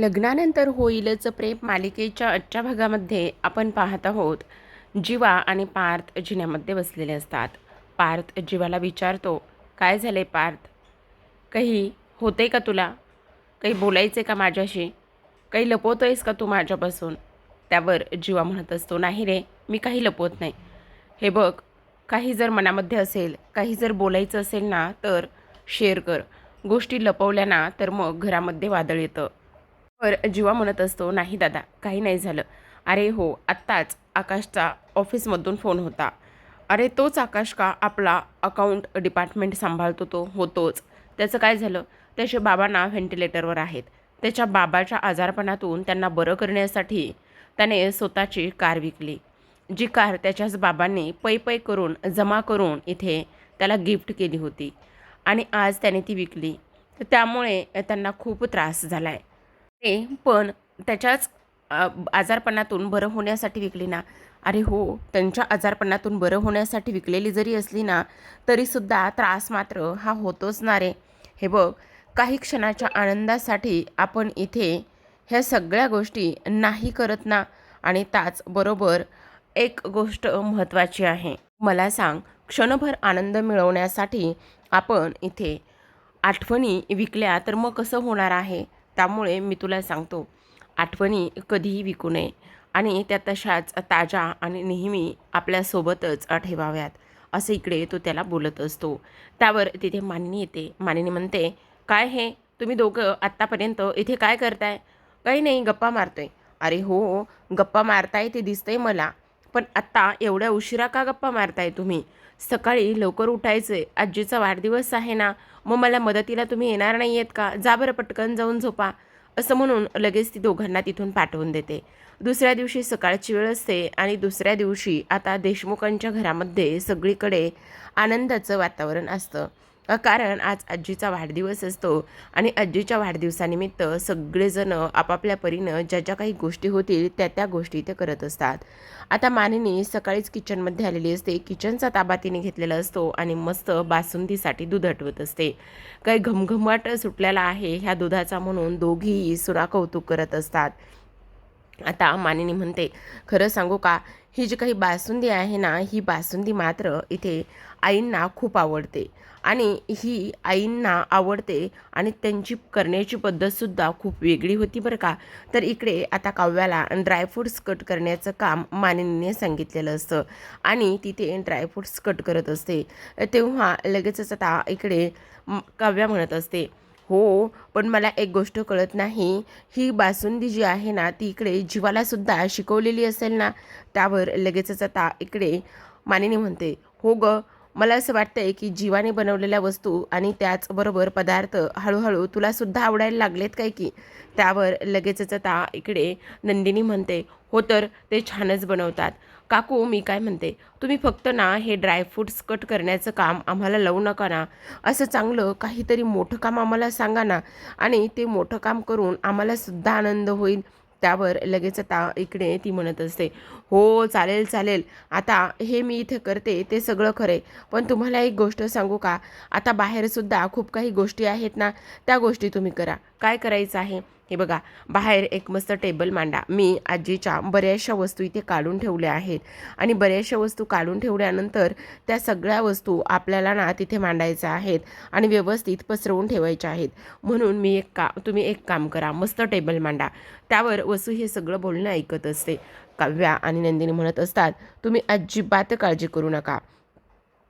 लग्नानंतर होईलच प्रेम मालिकेच्या आजच्या भागामध्ये आपण पाहत आहोत. जीवा आणि पार्थ जिन्यामध्ये बसलेले असतात. पार्थ जीवाला विचारतो काय झाले पार्थ? काही होते का तुला? काही बोलायचे का माझ्याशी? काही लपवतो आहेस का तू माझ्यापासून? त्यावर जीवा म्हणत असतो नाही रे मी काही लपवत नाही. हे बघ काही जर मनामध्ये असेल काही जर बोलायचं असेल ना तर शेअर कर. गोष्टी लपवल्या ना तर मग घरामध्ये वादळ येतं. पर जीवा म्हणत असतो नाही दादा काही नाही झालं. अरे हो आत्ताच आकाशचा ऑफिसमधून फोन होता. अरे तोच आकाश का आपला अकाउंट डिपार्टमेंट सांभाळतो तो? होतोच त्याचं काय झालं? त्याचे बाबांना व्हेंटिलेटरवर आहेत. त्याच्या बाबाच्या आजारपणातून त्यांना बरं करण्यासाठी त्याने स्वतःची कार विकली. जी कार त्याच्याच बाबांनी पै पै करून जमा करून इथे त्याला गिफ्ट केली होती आणि आज त्याने ती विकली. तर त्यामुळे त्यांना खूप त्रास झाला आहे ते पण त्याच्याच आजारपणातून बरं होण्यासाठी विकली ना. अरे हो त्यांच्या आजारपणातून बरं होण्यासाठी विकलेली जरी असली ना तरीसुद्धा त्रास मात्र हा होतोच ना रे. हे बघ काही क्षणाच्या आनंदासाठी आपण इथे ह्या सगळ्या गोष्टी नाही करत ना. आणि त्याचबरोबर एक गोष्ट महत्त्वाची आहे. मला सांग क्षणभर आनंद मिळवण्यासाठी आपण इथे आठवणी विकल्या तर मग कसं होणार आहे? त्यामुळे मी तुला सांगतो आठवणी कधीही विकू नये आणि त्या तशाच ताज्या आणि नेहमी आपल्यासोबतच ठेवाव्यात असं इकडे तो त्याला बोलत असतो. त्यावर तिथे मानिनी येते. मानिनी म्हणते काय हे? तुम्ही दोघं आत्तापर्यंत इथे काय करताय? काही नाही गप्पा मारतोय. अरे हो गप्पा मारताय ते दिसतंय मला पण आत्ता एवढ्या उशिरा का गप्पा मारताय तुम्ही? सकाळी लवकर उठायचं आहे आजीचा वाढदिवस आहे ना मग मला मदतीला तुम्ही येणार नाही आहेत का? जा बरं पटकन जाऊन झोपा. असं म्हणून लगेच ती दोघांना तिथून पाठवून देते. दुसऱ्या दिवशी सकाळची वेळ असते आणि दुसऱ्या दिवशी आता देशमुखांच्या घरामध्ये सगळीकडे आनंदाचं वातावरण असतं. कारण आज आजीचा वाढदिवस असतो आणि आजीच्या वाढदिवसानिमित्त सगळेजण आपापल्या परीनं ज्या ज्या काही गोष्टी होतील त्या त्या गोष्टी ते करत असतात. आता मानिनी सकाळीच किचनमध्ये आलेली असते. किचनचा ताबा तिने घेतलेला असतो आणि मस्त बासुंदीसाठी दूध आटवत असते. काही घमघमाट सुटलेला आहे ह्या दुधाचा म्हणून दोघीही सुरा कौतुक करत असतात. आता मानिनी म्हणते खरं सांगू का? ही जी काही बासुंदी आहे ना ही बासुंदी मात्र इथे आईंना खूप आवडते. आणि ही आईंना आवडते आणि त्यांची करण्याची पद्धतसुद्धा खूप वेगळी होती बरं का. तर इकडे आता काव्याला ड्रायफ्रूट्स कट करण्याचं काम मानिनीने सांगितलेलं असतं आणि तिथे ड्रायफ्रूट्स कट करत असते. तेव्हा लगेचच आता इकडे काव्या म्हणत असते हो पण मला एक गोष्ट कळत नाही. ही बासुंदी जी आहे ना ती इकडे जीवालासुद्धा शिकवलेली असेल ना? त्यावर लगेचच आता इकडे मानिनी म्हणते हो गं मला असं वाटतंय की जीवाने बनवलेल्या वस्तू आणि त्याचबरोबर पदार्थ हळूहळू तुलासुद्धा आवडायला लागलेत काय की? त्यावर लगेचच आता इकडे नंदिनी म्हणते हो तर ते छानच बनवतात. काकू मी काय म्हणते? तुम्ही फक्त ना हे ड्रायफ्रूट्स कट करण्याचं काम आम्हाला लावू नका ना. असं चांगलं काहीतरी मोठं काम आम्हाला सांगा ना. आणि ते मोठं काम करून आम्हालासुद्धा आनंद होईल. त्यावर लगेच आता इकडे ती म्हणत असते हो चालेल चालेल. आता हे मी इथे करते ते सगळं खरे पण तुम्हाला एक गोष्ट सांगू का? आता बाहेरसुद्धा खूप काही गोष्टी आहेत ना त्या गोष्टी तुम्ही करा. काय करायचं आहे? हे बघा बाहेर एक मस्त टेबल मांडा. मी आजीच्या बऱ्याचशा वस्तू इथे काढून ठेवल्या आहेत. आणि बऱ्याचशा वस्तू काढून ठेवल्यानंतर त्या सगळ्या वस्तू आपल्याला ना तिथे मांडायच्या आहेत आणि व्यवस्थित पसरवून ठेवायच्या आहेत. म्हणून मी एक का तुम्ही एक काम करा मस्त टेबल मांडा. त्यावर वसू हे सगळं बोलणं ऐकत असते. काव्या आणि नंदिनी म्हणत असतात तुम्ही अजिबात काळजी करू नका.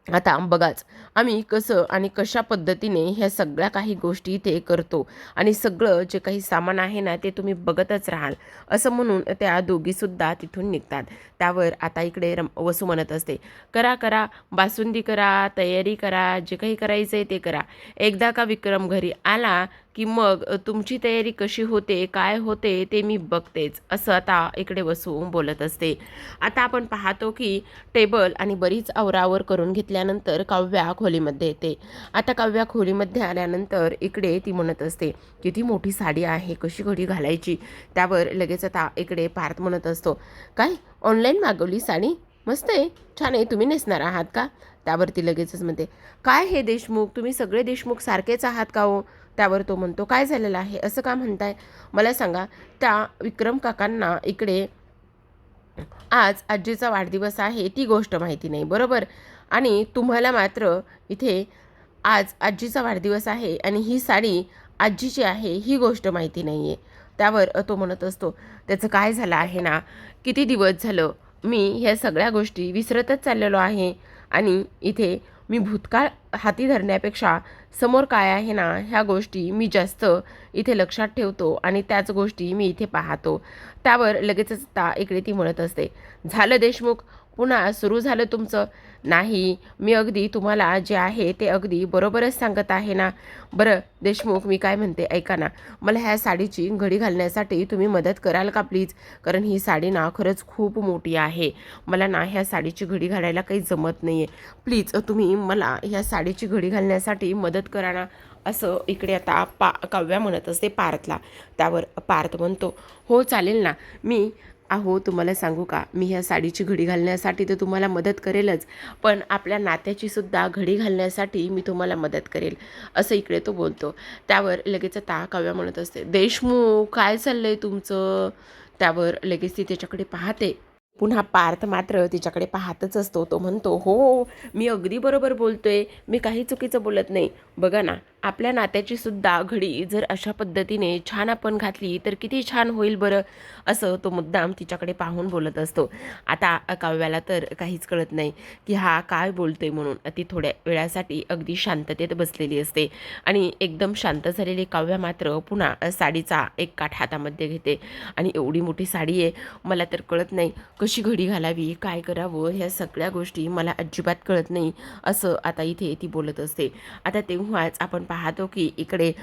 आता बघाच आम्ही कसं आणि कशा पद्धतीने ह्या सगळ्या काही गोष्टी इथे करतो आणि सगळं जे काही सामान आहे ना ते तुम्ही बघतच राहाल. असं म्हणून त्या दोघीसुद्धा तिथून निघतात. त्यावर आता इकडे रम वसू म्हणत असते करा करा बासुंदी करा तयारी करा जे काही करायचं आहे ते करा. एकदा का विक्रम घरी आला की मग तुमची तयारी कशी होते काय होते ते मी बघतेच असं आता इकडे बसून बोलत असते. आता आपण पाहतो की टेबल आणि बरीच आवरावर करून घेतल्यानंतर काव्या खोलीमध्ये येते. आता काव्या खोलीमध्ये आल्यानंतर इकडे ती म्हणत असते किती मोठी साडी आहे कशी घडी घालायची? त्यावर लगेच आता इकडे पार्थ म्हणत असतो काय ऑनलाईन मागवली साडी? मस्त आहे छान आहे तुम्ही नेसणार आहात का? त्यावरती लगेचच म्हणते काय हे देशमुख तुम्ही सगळे देशमुख सारखेच आहात का हो? त्यावर तो म्हणतो काय झालेलं आहे? असं का म्हणताय? मला सांगा त्या विक्रम काकांना इकडे आज आजीचा वाढदिवस आहे ती गोष्ट माहिती नाही बरोबर? आणि तुम्हाला मात्र इथे आज आजीचा वाढदिवस आहे आणि ही साडी आजीची आहे ही गोष्ट माहिती नाही आहे त्यावर तो म्हणत असतो त्याचं काय झालं आहे ना? किती दिवस झालं? मी ह्या सगळ्या गोष्टी विसरतच चाललेलो आहे आणि इथे मी भूतकाळ हाती धरण्यापेक्षा समोर काय आहे ना ह्या गोष्टी मी जास्त इथे लक्षात ठेवतो आणि त्याच गोष्टी मी इथे पाहतो. त्यावर लगेचच ता इकडे ती म्हणत असते झालं देशमुख पुन्हा सुरू झालं तुमचं? नाही मी अगदी तुम्हाला जे आहे ते अगदी बरोबरच सांगत आहे ना. बरं देशमुख मी काय म्हणते ऐका ना. मला ह्या साडीची घडी घालण्यासाठी तुम्ही मदत कराल का प्लीज? कारण ही साडी ना खरंच खूप मोठी आहे. मला ना ह्या साडीची घडी घालायला काही जमत नाही आहे प्लीज तुम्ही मला ह्या साडीची घडी घालण्यासाठी मदत करा ना. असं इकडे आता पा काव्या म्हणत असते पार्थला. त्यावर पार्थ म्हणतो हो चालेल ना. मी अहो तुम्हाला सांगू का? मी ह्या साडीची घडी घालण्यासाठी तर तुम्हाला मदत करेलच. पण आपल्या नात्याची सुद्धा घडी घालण्यासाठी मी तुम्हाला मदत करेल असं इकडे तो बोलतो. त्यावर लगेच ता काव्या म्हणत असते देशमुख काय चाललंय तुमचं? त्यावर लगेच ती त्याच्याकडे पाहते. पुन्हा पार्थ मात्र तिच्याकडे पाहतच असतो तो म्हणतो हो मी अगदी बरोबर बोलतोय. मी काही चुकीचं बोलत नाही. बघा ना आपल्या नात्याची सुद्धा घडी जर अशा पद्धतीने छान आपण घातली तर किती छान होईल बरं असं तो मुद्दाम तिच्याकडे पाहून बोलत असतो. आता काव्याला तर काहीच कळत नाही की हा काय बोलतोय म्हणून ती थोड्या वेळासाठी अगदी शांततेत बसलेली असते आणि एकदम शांत झालेली काव्या मात्र पुन्हा साडीचा एक काठ हातामध्ये घेते आणि एवढी मोठी साडी आहे मला तर कळत नाही कशी घडी घालावी काय करावं ह्या सगळ्या गोष्टी मला अजिबात कळत नाही असं आता इथे ती बोलत असते. आता तेव्हाच आपण पाहतो की इकडे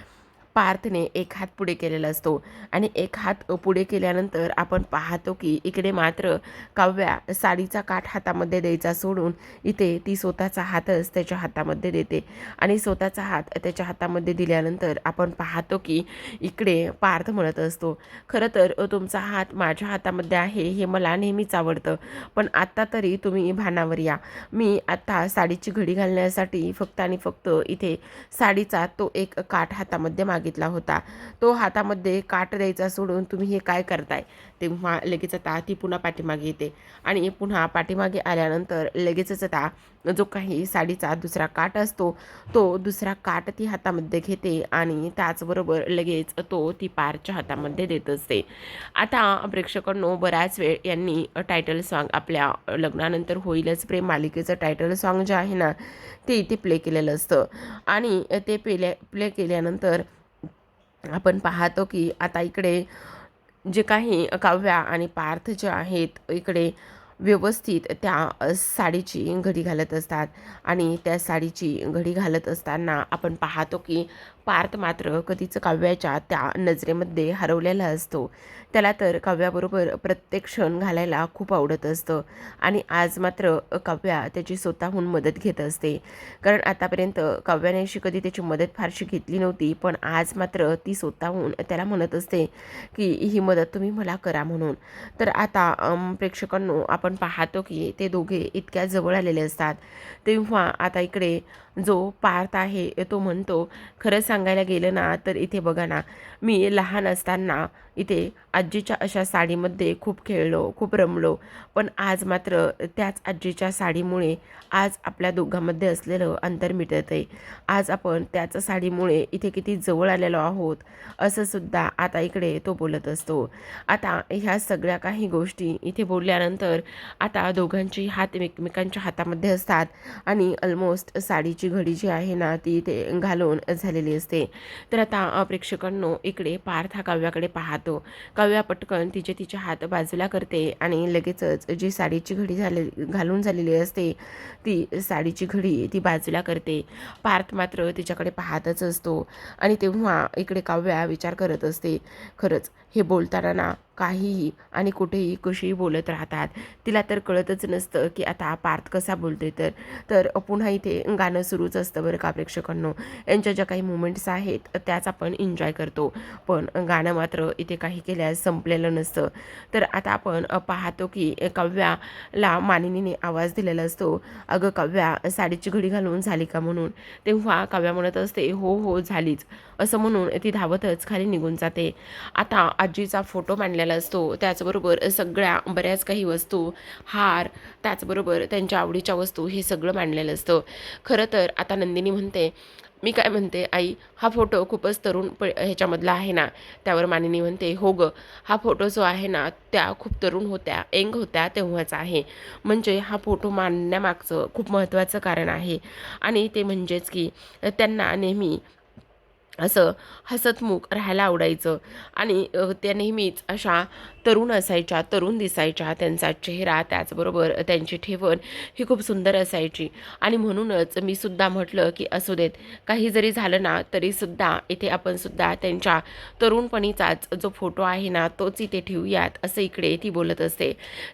पार्थने एक हात पुढे केलेला असतो. आणि एक हात पुढे केल्यानंतर आपण पाहतो की इकडे मात्र काव्या साडीचा काठ हातामध्ये द्यायचा सोडून इथे ती स्वतःचा हातच त्याच्या हातामध्ये देते. आणि स्वतःचा हात त्याच्या हातामध्ये दिल्यानंतर आपण पाहतो की इकडे पार्थ म्हणत असतो खरं तर तुमचा हात माझ्या हातामध्ये आहे हे मला नेहमीच आवडतं. पण आत्ता तरी तुम्ही भानावर या. मी आत्ता साडीची घडी घालण्यासाठी फक्त आणि फक्त इथे साडीचा तो एक काठ हातामध्ये मागितला होता. तो हातामध्ये काठ द्यायचा सोडून तुम्ही हे काय करताय? तेव्हा लगेच आता ती पुन्हा पाठीमागे येते. आणि पुन्हा पाठीमागे आल्यानंतर लगेचच आता जो काही साडीचा दुसरा काठ असतो तो दुसरा काठ ती हातामध्ये घेते आणि त्याचबरोबर लगेच तो ती पारच्या हातामध्ये देत असते. आता प्रेक्षकांनो बऱ्याच वेळ यांनी टायटल सॉन्ग आपल्या लग्नानंतर होईलच. प्रेम मालिकेचं टायटल सॉन्ग जे आहे ना ते इथे प्ले केलेलं असतं. आणि ते प्ले प्ले केल्यानंतर आपण पाहतो की आता इकडे जे काही काव्या आणि पार्थ जे आहेत इकडे व्यवस्थित त्या साडीची घडी घालत असतात. आणि त्या साडीची घडी घालत असताना आपण पाहतो की पार्थ मात्र कधीच काव्याच्या त्या नजरेमध्ये हरवलेला असतो. त्याला तर काव्याबरोबर प्रत्येक क्षण घालायला खूप आवडत असतं आणि आज मात्र काव्या त्याची स्वतःहून मदत घेत असते. कारण आतापर्यंत काव्याने अशी कधी त्याची मदत फारशी घेतली नव्हती पण आज मात्र ती स्वतःहून त्याला म्हणत असते की ही मदत तुम्ही मला करा म्हणून. तर आता प्रेक्षकांनो आपण पाहतो की ते दोघे इतक्या जवळ आलेले असतात. तेव्हा आता इकडे जो पार्थ आहे तो म्हणतो खरं सांग सांगायला गेलं ना तर इथे बघा ना मी लहान असताना इथे आजीच्या अशा साडीमध्ये खूप खेळलो खूप रमलो. पण आज मात्र त्याच आजीच्या साडीमुळे आज आपल्या दोघांमध्ये असलेलं अंतर मिटत आहे आज आपण त्याच साडीमुळे इथे किती जवळ आलेलो आहोत असं सुद्धा आता इकडे तो बोलत असतो. आता ह्या सगळ्या काही गोष्टी इथे बोलल्यानंतर आता दोघांची हात एकमेकांच्या हातामध्ये असतात आणि ऑलमोस्ट साडीची घडी जी आहे ना ती इथे घालून झालेली असते. तर आता प्रेक्षकांनो इकडे पार्थ हा काव्याकडे पाहतो. काव्या पटकन तिचे तिचे हात बाजूला करते आणि लगेचच जी साडीची घडी झाले घालून झालेली असते ती साडीची घडी ती बाजूला करते. पार्थ मात्र तिच्याकडे पाहतच असतो आणि तेव्हा इकडे काव्या विचार करत असते. खरंच हे बोलताना ना काहीही आणि कुठेही कशीही बोलत राहतात. तिला तर कळतच नसतं की आता पार्थ कसा बोलते तर. तर पुन्हा इथे गाणं सुरूच असतं बरं का प्रेक्षकांनो. यांच्या ज्या काही मुमेंट्स आहेत त्याच आपण एन्जॉय करतो. पण गाणं मात्र इथे काही केल्यास संपलेलं नसतं. तर आता आपण पाहतो की काव्याला मानिनीने आवाज दिलेला असतो. अगं काव्या साडीची घडी घालून झाली का म्हणून? तेव्हा काव्या म्हणत असते हो हो झालीच. असं म्हणून ती धावतच खाली निघून जाते. आता आजीचा फोटो मांडलेला असतो. त्याचबरोबर सगळ्या बऱ्याच काही वस्तू हार त्याचबरोबर त्यांच्या आवडीच्या वस्तू हे सगळं मांडलेलं असतं. खरं तर आता नंदिनी म्हणते मी काय म्हणते आई हा फोटो खूपच तरुण प ह्याच्यामधला आहे ना. त्यावर मानिनी म्हणते हो ग हा फोटो जो आहे ना त्या खूप तरुण होत्या एंग होत्या तेव्हाचा आहे. म्हणजे हा फोटो मांडण्यामागचं खूप महत्त्वाचं कारण आहे. आणि ते म्हणजेच की त्यांना नेहमी असं हसतमुख राहायला आवडायचं. आणि त्या नेहमीच अशा तरुण असायच्या तरुण दिसायच्या त्यांचा चेहरा त्याचबरोबर त्यांची ठेवण ही खूप सुंदर असायची. आणि म्हणूनच मी सुद्धा म्हटलं की असू देत काही जरी झालं ना तरीसुद्धा इथे आपण सुद्धा त्यांच्या तरुणपणीचाच जो फोटो आहे ना तोच इथे ठेवूयात असं इकडे ती बोलत असते.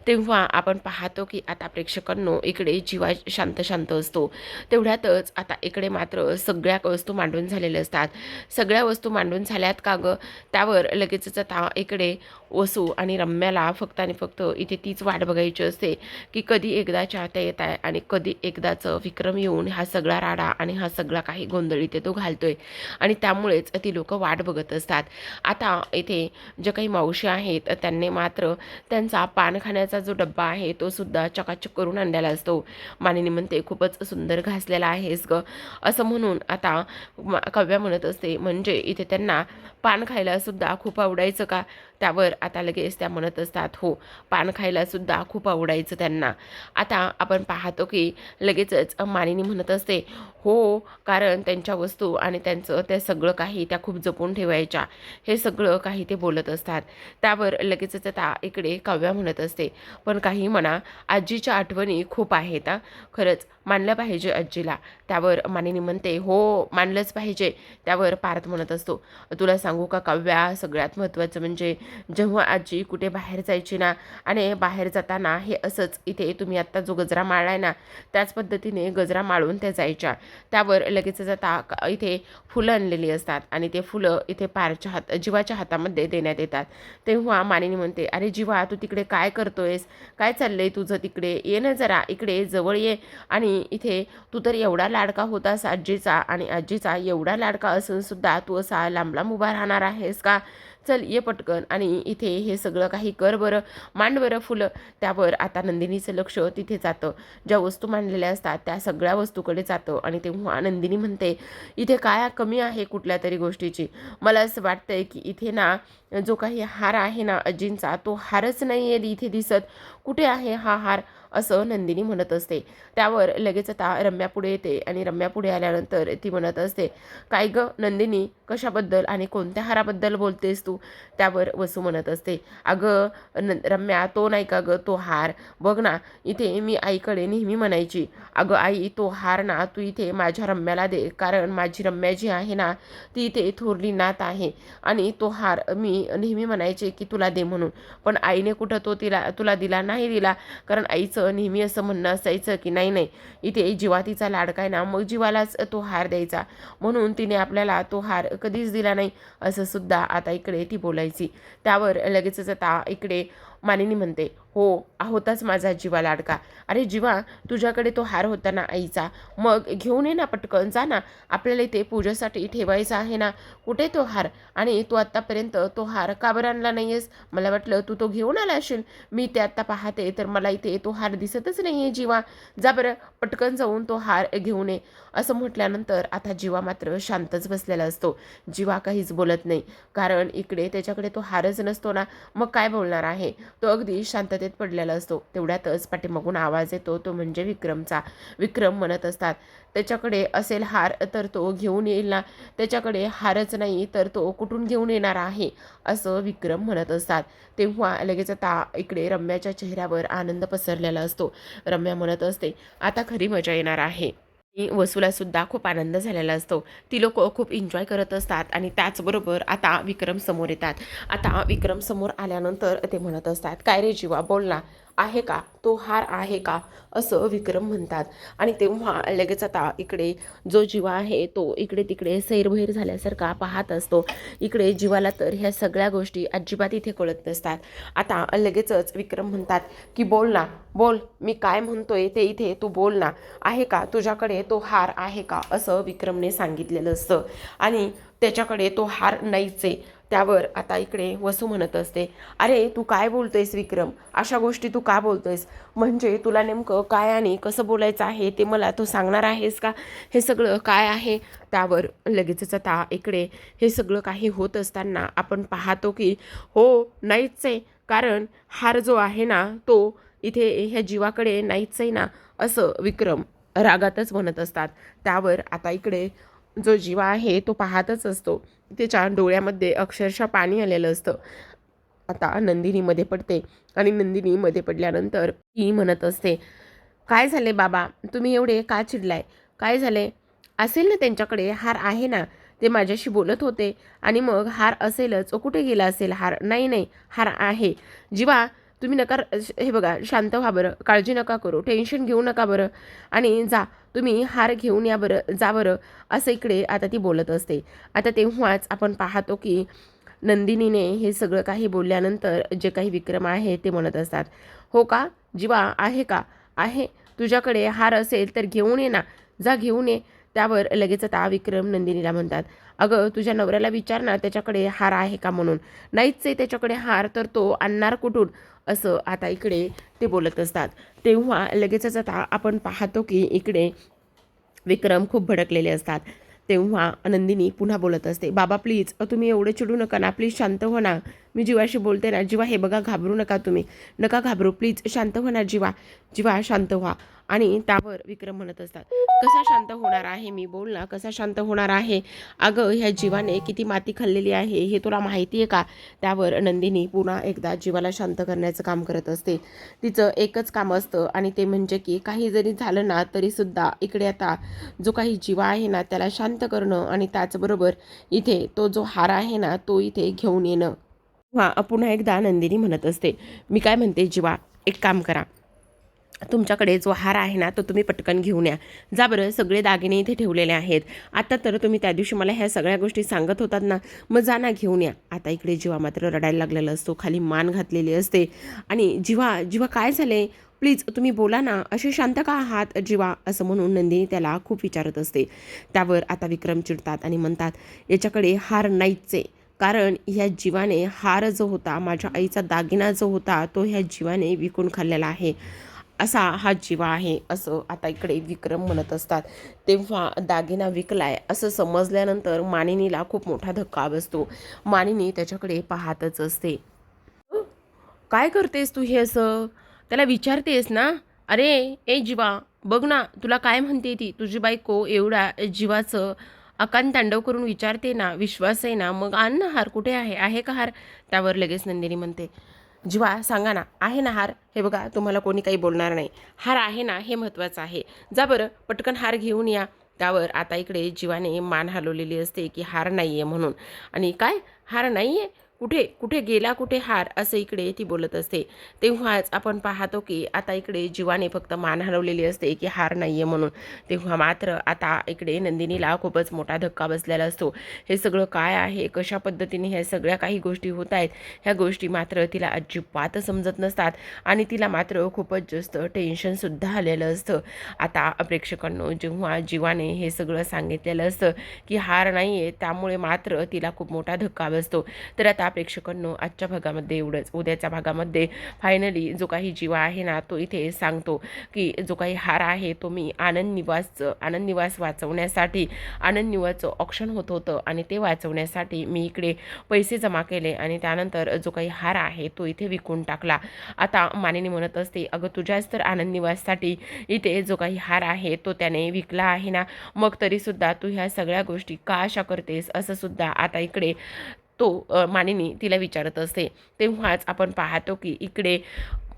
तेव्हा आपण पाहतो की आता प्रेक्षकांनो इकडे जीवा शांत शांत असतो. तेवढ्यातच आता इकडे मात्र सगळ्या वस्तू मांडून झालेल्या असतात. सगळ्या वस्तू मांडून झाल्यात का गं? त्यावर लगेचच आता इकडे वसू आणि रम्याला फक्त आणि फक्त इथे तीच वाट बघायची असते की कधी एकदा चाहत्या येत आहे आणि कधी एकदाचं विक्रम येऊन हा सगळा राडा आणि हा सगळा काही गोंधळ इथे तो घालतोय. आणि त्यामुळेच ती लोक वाट बघत असतात. आता इथे जे काही मावशी आहेत त्यांनी मात्र त्यांचा पान खाण्याचा जो डब्बा आहे तो सुद्धा चकाचक करून आणलेला असतो. मानिनी म्हणते खूपच सुंदर घासलेला आहेस ग. असं म्हणून आता कव्या म्हणत असते म्हणजे इथे त्यांना पान खायला सुद्धा खूप आवडायचं का? त्यावर आता लगेच त्या म्हणत असतात हो पान खायलासुद्धा खूप आवडायचं त्यांना. आता आपण पाहतो की लगेचच मानिनी म्हणत असते हो कारण त्यांच्या वस्तू आणि त्यांचं ते सगळं काही त्या खूप जपून ठेवायच्या. हे सगळं काही ते बोलत असतात. त्यावर लगेचच आता इकडे काव्या म्हणत असते पण काही म्हणा आजीच्या आठवणी खूप आहेत खरंच मानलं पाहिजे आजीला. त्यावर मानिनी म्हणते हो मानलंच पाहिजे. त्यावर पार्थ म्हणत असतो तुला सांगू का काव्या सगळ्यात महत्त्वाचं म्हणजे जेव्हा आजी कुठे बाहेर जायची ना आणि बाहेर जाताना हे असंच इथे तुम्ही आत्ता जो गजरा माळलाय ना त्याच पद्धतीने गजरा माळून त्या जायच्या. त्यावर लगेच जाता इथे फुलं आणलेली असतात आणि ते फुलं इथे पारच्या हात जीवाच्या हातामध्ये देण्यात येतात. तेव्हा मानिनी म्हणते अरे जीवा तू तिकडे काय करतोयस? काय चाललंय तुझं तिकडे? ये ना जरा इकडे जवळ ये. आणि इथे तू तर एवढा लाडका होतास आजीचा आणि आजीचा एवढा लाडका असून सुद्धा तू असा लांब लांब उभा राहणार आहेस का? चल ये पटकन. आणि इथे हे सगळं काही कर बरं. मांड बरं फुलं. त्यावर आता नंदिनीचं लक्ष तिथे जातं. ज्या वस्तू मांडलेल्या असतात त्या सगळ्या वस्तूकडे जातं. आणि तेव्हा नंदिनी म्हणते इथे काय कमी आहे कुठल्या तरी गोष्टीची? मला असं वाटतंय की इथे ना जो काही हार आहे ना अजींचा तो हारच नाही आहे इथे दिसत. कुठे आहे हा हार? असं नंदिनी म्हणत असते. त्यावर लगेच आता रम्या पुढे येते आणि रम्या पुढे आल्यानंतर ती म्हणत असते काय ग नंदिनी कशाबद्दल आणि कोणत्या हाराबद्दल बोलतेस तू? त्यावर वसू म्हणत असते अगं न रम्या तो नाही का ग तो हार? बघ ना इथे मी आईकडे नेहमी म्हणायची अगं आई तो हार ना तू इथे माझ्या रम्याला दे कारण माझी रम्या जी आहे ना ती इथे थोरली नात आहे आणि तो हार मी नेहमी म्हणायचे की तुला दे म्हणून. पण आईने कुठं तो तिला तुला दिला नाही दिला कारण आईचं नेहमी असं म्हणणं असायचं की नाही नाही इथे जीवातीचा लाडका ना मग जीवालाच तो हार द्यायचा. म्हणून तिने आपल्याला तो हार कधीच दिला नाही असं सुद्धा आता इकडे ती बोलायची. त्यावर लगेचच आता इकडे मानिनी म्हणते हो होताच माझा जीवा लाडका. अरे जीवा तुझ्याकडे तो हार होता ना आईचा? मग घेऊन ये ना पटकन जा ना. आपल्याला इथे पूजेसाठी ठेवायचा आहे ना. कुठे तो हार? आणि तू आत्तापर्यंत तो हार का बरं आणला नाही आहेस मला वाटलं तू तो घेऊन आला असेल. मी ते आत्ता पाहते तर मला इथे तो हार दिसतच नाही आहे जीवा. जा बरं पटकन जाऊन तो हार घेऊन ये. असं म्हटल्यानंतर आता जीवा मात्र शांतच बसलेला असतो. जीवा काहीच बोलत नाही. कारण इकडे त्याच्याकडे तो हारच नसतो ना. मग काय बोलणार आहे? तो अगदी शांतते शांततेत पडलेला असतो. तेवढ्यातच पाठीमागून आवाज येतो तो म्हणजे विक्रमचा. विक्रम म्हणत असतात. त्याच्याकडे असेल हार तर तो घेऊन येईल ना? त्याच्याकडे हारच नाही तर तो कुठून घेऊन येणार आहे? असं विक्रम म्हणत असतात. तेव्हा लगेच आता इकडे रम्याच्या चेहऱ्यावर आनंद पसरलेला असतो. रम्या म्हणत असते आता खरी मजा येणार आहे. वसूलासुद्धा खूप आनंद झालेला असतो. ती लोक खूप एन्जॉय करत असतात आणि त्याचबरोबर आता विक्रम समोर येतात. आता विक्रम समोर आल्यानंतर ते म्हणत असतात काय रे जीवा बोल ना. आहे का? तो हार आहे का? असं विक्रम म्हणतात. आणि तेव्हा लगेच आता इकडे जो जीवा आहे तो इकडे तिकडे सैरभैर झाल्यासारखा पाहत असतो. इकडे जीवाला तर ह्या सगळ्या गोष्टी अजिबात इथे कळत नसतात. आता लगेचच विक्रम म्हणतात की बोल ना बोल मी काय म्हणतोय ते इथे तू बोल ना. आहे का तुझ्याकडे तो हार आहे का? असं विक्रमने सांगितलेलं असतं. आणि त्याच्याकडे तो हार नाहीच आहे. त्यावर आता इकडे वसू म्हणत असते अरे तू काय बोलतोयस विक्रम? अशा गोष्टी तू का बोलतोयस? म्हणजे तुला नेमकं काय आणि कसं बोलायचं आहे ते मला तू सांगणार आहेस का? हे सगळं काय आहे? त्यावर लगेचच आता इकडे हे सगळं काही होत असताना आपण पाहतो की हो नाहीच आहे. कारण हार जो आहे ना तो इथे ह्या जीवाकडे नाहीच आहे ना असं विक्रम रागातच म्हणत असतात. त्यावर आता इकडे जो जीवा आहे तो पाहतच असतो. त्याच्या डोळ्यामध्ये अक्षरशः पाणी आलेलं असतं. आता नंदिनीमध्ये पडते आणि नंदिनीमध्ये पडल्यानंतर ती म्हणत असते काय झाले बाबा? तुम्ही एवढे का चिडलाय? काय झाले? असेल ना त्यांच्याकडे हार आहे ना? ते माझ्याशी बोलत होते आणि मग हार असेलच. कुठे गेला असेल हार? नाही नाही हार आहे. जीवा तुम्ही नकार हे बघा शांत व्हा बरं. काळजी नका करू. टेन्शन घेऊ नका बरं. आणि जा. तुम्ही हार घेऊन या बरं जा बरं असं इकडे आता ती बोलत असते. आता तेव्हाच आपण पाहतो की नंदिनीने हे सगळं काही बोलल्यानंतर जे काही विक्रम आहे ते म्हणत असतात हो का? जीवा आहे का? आहे. तुझ्याकडे हार असेल तर घेऊन ये ना. जा घेऊन ये. त्यावर लगेच आता विक्रम नंदिनीला म्हणतात अगं तुझ्या नवऱ्याला विचार ना त्याच्याकडे हार आहे का म्हणून? नाहीच आहे त्याच्याकडे हार तर तो आणणार कुठून? असं आता इकडे ते बोलत असतात. तेव्हा लगेचच आता आपण पाहतो की इकडे विक्रम खूप भडकलेले असतात. तेव्हा नंदिनी पुन्हा बोलत असते बाबा प्लीज तुम्ही एवढे चिडू नका ना प्लीज शांत हो ना. मी जीवाशी बोलते ना जीवा हे बघा घाबरू नका तुम्ही. नका घाबरू प्लीज शांत होणार ना जीवा. जीवा शांत व्हा. आणि त्यावर विक्रम म्हणत असतात कसा शांत होणार आहे मी? बोल ना कसा शांत होणार आहे? अगं ह्या जीवाने किती माती खाल्लेली आहे हे तुला माहिती आहे का? त्यावर नंदिनी पुन्हा एकदा जीवाला शांत करण्याचं काम करत असते. तिचं एकच काम असतं आणि ते म्हणजे की काही जरी झालं ना तरीसुद्धा इकडे आता जो काही जीवा आहे ना त्याला शांत करणं आणि त्याचबरोबर इथे तो जो हार आहे ना तो इथे घेऊन येणं. हां पुन्हा एकदा नंदिनी म्हणत असते मी काय म्हणते जीवा एक काम करा. तुमच्याकडे जो हार आहे ना तो तुम्ही पटकन घेऊन या. जा बरं सगळे दागिने इथे ठेवलेले आहेत. आता तर तुम्ही त्या दिवशी मला ह्या सगळ्या गोष्टी सांगत होतात ना मग जा ना घेऊन या. आता इकडे जीवा मात्र रडायला लागलेला असतो खाली मान घातलेली असते. आणि जीवा जीवा काय झाले? प्लीज तुम्ही बोला ना असे शांत का आहात जीवा? असं म्हणून नंदिनी त्याला खूप विचारत असते. त्यावर आता विक्रम चिडतात आणि म्हणतात याच्याकडे हार नाहीच आहे कारण ह्या जीवाने हार जो होता माझ्या आईचा दागिना जो होता तो ह्या जीवाने विकून खाल्लेला आहे. असा हा जीवा आहे असं आता इकडे विक्रम म्हणत असतात. तेव्हा दागिना विकलाय असं समजल्यानंतर मानिनीला खूप मोठा धक्का बसतो. मानिनी त्याच्याकडे पाहतच असते. काय करतेस तू हे असं? त्याला विचारतेस ना? अरे ए जीवा बघ ना तुला काय म्हणते ती? तुझी बायको एवढ्या जीवाचं अकान तांडव करून विचारते ना विश्वास आहे ना मग आण ना हार कुठे आहे? आहे का हार? त्यावर लगेच नंदिनी म्हणते जीवा सांगा ना आहे ना हार? हे बघा तुम्हाला कोणी काही बोलणार नाही. हार आहे ना हे महत्त्वाचं आहे. जा बरं पटकन हार घेऊन या. त्यावर आता इकडे जीवाने मान हलवलेली असते की हार नाही आहे म्हणून. आणि काय? हार नाही आहे कुठे कुठे गेला कुठे हार असं इकडे ती बोलत असते. तेव्हाच आपण पाहतो की आता इकडे जीवाने फक्त मान हलवलेली असते की हार नाही आहे म्हणून. तेव्हा मात्र आता इकडे नंदिनीला खूपच मोठा धक्का बसलेला असतो. हे सगळं काय आहे? कशा पद्धतीने ह्या सगळ्या काही गोष्टी होत आहेत? ह्या गोष्टी मात्र तिला अजिबात समजत नसतात आणि तिला मात्र खूपच जास्त टेन्शनसुद्धा आलेलं असतं. आता प्रेक्षकांनो जेव्हा जीवाने हे सगळं सांगितलेलं असतं की हार नाही आहे त्यामुळे मात्र तिला खूप मोठा धक्का बसतो. तर आता प्रेक्षकांनो आजच्या भागामध्ये एवढंच. उद्याच्या भागामध्ये फायनली जो काही जीवा आहे ना तो इथे सांगतो की जो काही हार आहे तो मी आनंद निवासचं आनंद निवास वाचवण्यासाठी आनंद निवासचं ऑप्शन होत होतं आणि ते वाचवण्यासाठी मी इकडे पैसे जमा केले आणि त्यानंतर जो काही हार आहे तो इथे विकून टाकला. आता मानेनी म्हणत असते अगं तुझ्याच तर आनंद निवाससाठी इथे जो काही हार आहे तो त्याने विकला आहे ना. मग तरीसुद्धा तू ह्या सगळ्या गोष्टी का अशा करतेस? असंसुद्धा आता इकडे तो मानिनी तिला विचारत असते. तेव्हाच आपण पाहतो की इकडे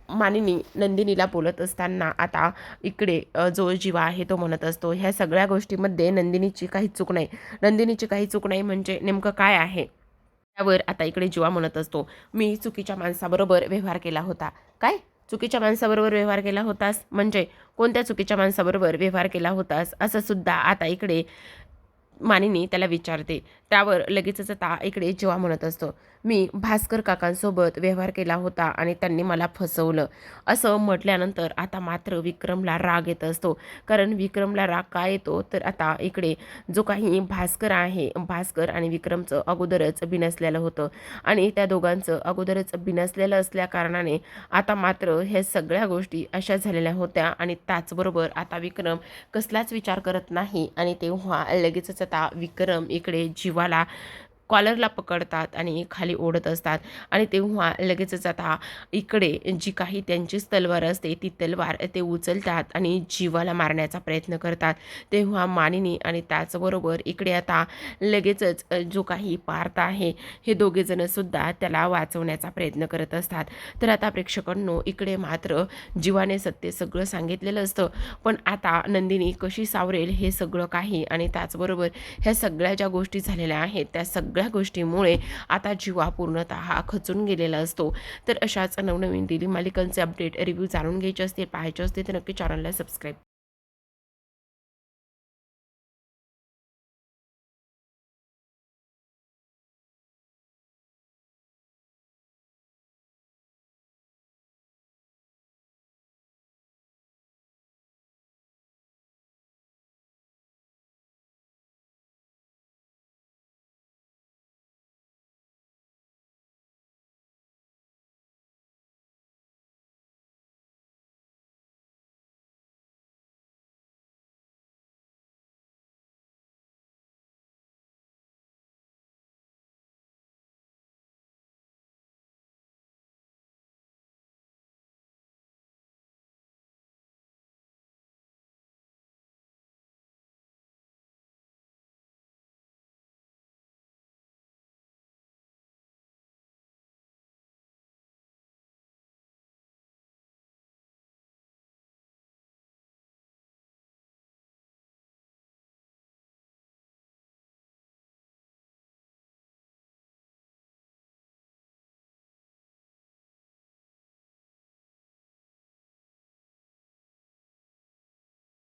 मानिनी नंदिनीला बोलत असताना आता इकडे जो जीवा आहे तो म्हणत असतो ह्या सगळ्या गोष्टीमध्ये नंदिनीची काही चूक नाही. नंदिनीची काही चूक नाही म्हणजे नेमकं काय आहे? त्यावर आता इकडे जीवा म्हणत असतो मी चुकीच्या माणसाबरोबर व्यवहार केला होता. काय? चुकीच्या माणसाबरोबर व्यवहार केला होतास? म्हणजे कोणत्या चुकीच्या माणसाबरोबर व्यवहार केला होतास? असं सुद्धा आता इकडे मानिनी त्याला विचारते. त्यावर लगेचच आता इकडे जेव्हा म्हणत असतो मी भास्कर काकांसोबत व्यवहार केला होता आणि त्यांनी मला फसवलं. असं म्हटल्यानंतर आता मात्र विक्रमला राग येत असतो. कारण विक्रमला राग काय येतो? तर आता इकडे जो काही भास्कर आहे भास्कर आणि विक्रमचं अगोदरच बिनसलेलं होतं. आणि त्या दोघांचं अगोदरच बिनसलेलं असल्या कारणाने आता मात्र ह्या सगळ्या गोष्टी अशा झालेल्या होत्या आणि त्याचबरोबर आता विक्रम कसलाच विचार करत नाही आणि तेव्हा लगेचच आता विक्रम इकडे जीवाला कॉलरला पकडतात आणि खाली ओढत असतात. आणि तेव्हा लगेचच आता इकडे जी काही त्यांचीच तलवार असते ती तलवार ते उचलतात आणि जीवाला मारण्याचा प्रयत्न करतात. तेव्हा मानिनी आणि त्याचबरोबर इकडे आता लगेचच जो काही पार्थ आहे हे दोघेजण सुद्धा त्याला वाचवण्याचा प्रयत्न करत असतात. तर आता प्रेक्षकांनो इकडे मात्र जीवाने सत्य सगळं सांगितलेलं असतं. पण आता नंदिनी कशी सावरेल हे सगळं काही आणि त्याचबरोबर ह्या सगळ्या ज्या गोष्टी झालेल्या आहेत त्या सग सगळ्या गोष्टीमुळे आता जीवा पूर्णतः खचून गेलेला असतो. तर अशाच नवनवीन दिली मालिकांचे अपडेट रिव्ह्यू जाणून घ्यायचे असतील पाहायचे असतील तर नक्की चॅनलला सबस्क्राईब